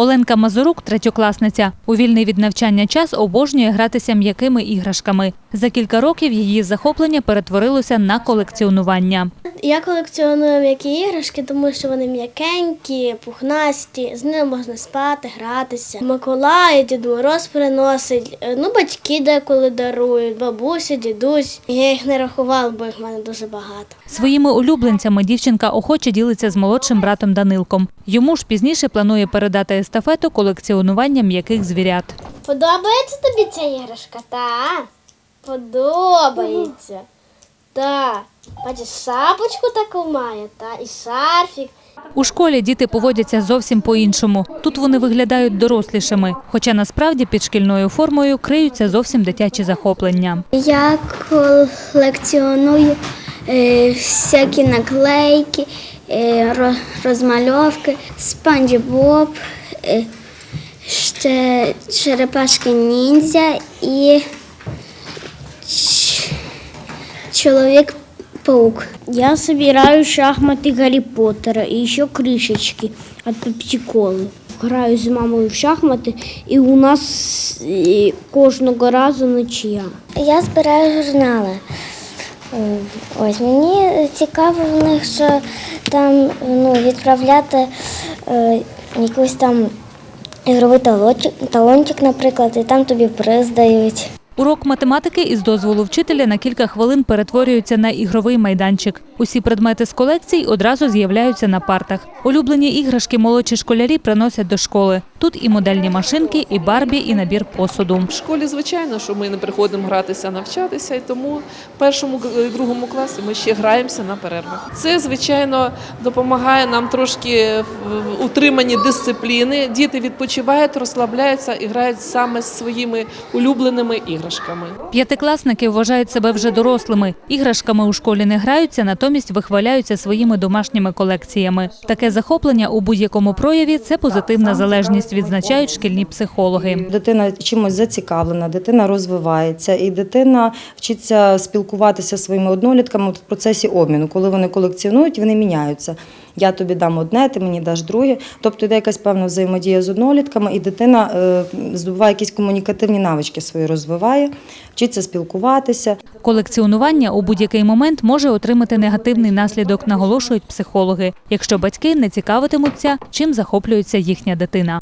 Оленка Мазурук, третьокласниця, у вільний від навчання час обожнює гратися м'якими іграшками. За кілька років її захоплення перетворилося на колекціонування. Я колекціоную м'які іграшки, тому що вони м'якенькі, пухнасті, з ними можна спати, гратися. Миколай, Дід Мороз приносить, ну батьки деколи дарують, бабуся, дідусь. Я їх не рахувала, бо їх в мене дуже багато. Своїми улюбленцями дівчинка охоче ділиться з молодшим братом Данилком. Йому ж пізніше планує передати естафету колекціонування м'яких звірят. Подобається тобі ця іграшка? Та? Подобається. Та. Бачиш, шапочку таку має, та, і шарфік. У школі діти поводяться зовсім по-іншому. Тут вони виглядають дорослішими, хоча насправді під шкільною формою криються зовсім дитячі захоплення. Я колекціоную е, всякі наклейки, розмальовки, спанч Боб, е, ще черепашки ніндзя і ч- чоловік-паук. Я собираю шахматы Гарри Поттера и еще крышечки от пепсиколы. Граю з мамою в шахмати, і у нас е, кожного разу нічия. Я збираю журнали. Ось мені цікаво в них, що там ну, відправляти е, якийсь там ігровий талончик, талончик, наприклад, і там тобі приз дають. Урок математики із дозволу вчителя на кілька хвилин перетворюється на ігровий майданчик. Усі предмети з колекцій одразу з'являються на партах. Улюблені іграшки молодші школярі приносять до школи. Тут і модельні машинки, і барбі, і набір посуду. В школі, звичайно, що ми не приходимо гратися, навчатися, і тому в першому і другому класі ми ще граємося на перервах. Це, звичайно, допомагає нам трошки в утриманні дисципліни. Діти відпочивають, розслабляються і грають саме з своїми улюбленими іграшками. П'ятикласники вважають себе вже дорослими. Іграшками у школі не граються, натомість вихваляються своїми домашніми колекціями. Таке захоплення у будь-якому прояві це позитивна залежність, відзначають шкільні психологи. Дитина чимось зацікавлена, дитина розвивається, і дитина вчиться спілкуватися зі своїми однолітками в процесі обміну. Коли вони колекціонують, вони міняються. Я тобі дам одне, ти мені даш друге. Тобто йде якась певна взаємодія з однолітками, і дитина е, здобуває якісь комунікативні навички свої розвиває, вчиться спілкуватися. Колекціонування у будь-який момент може отримати негативний наслідок, наголошують психологи, якщо батьки не цікавитимуться, чим захоплюється їхня дитина.